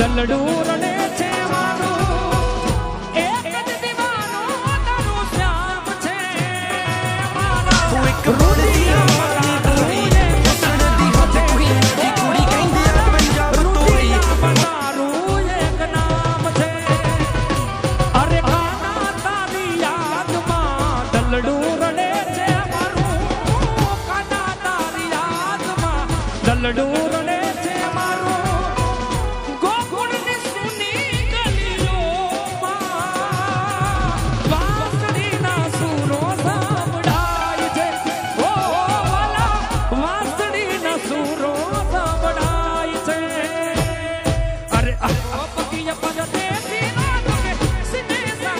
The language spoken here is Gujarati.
દલડું રડે છે મારું. એક જ દીવાનો તારું શ્યામ છે મારા. તું એક રોડિયા દલડું Ó, pouquinho quando eu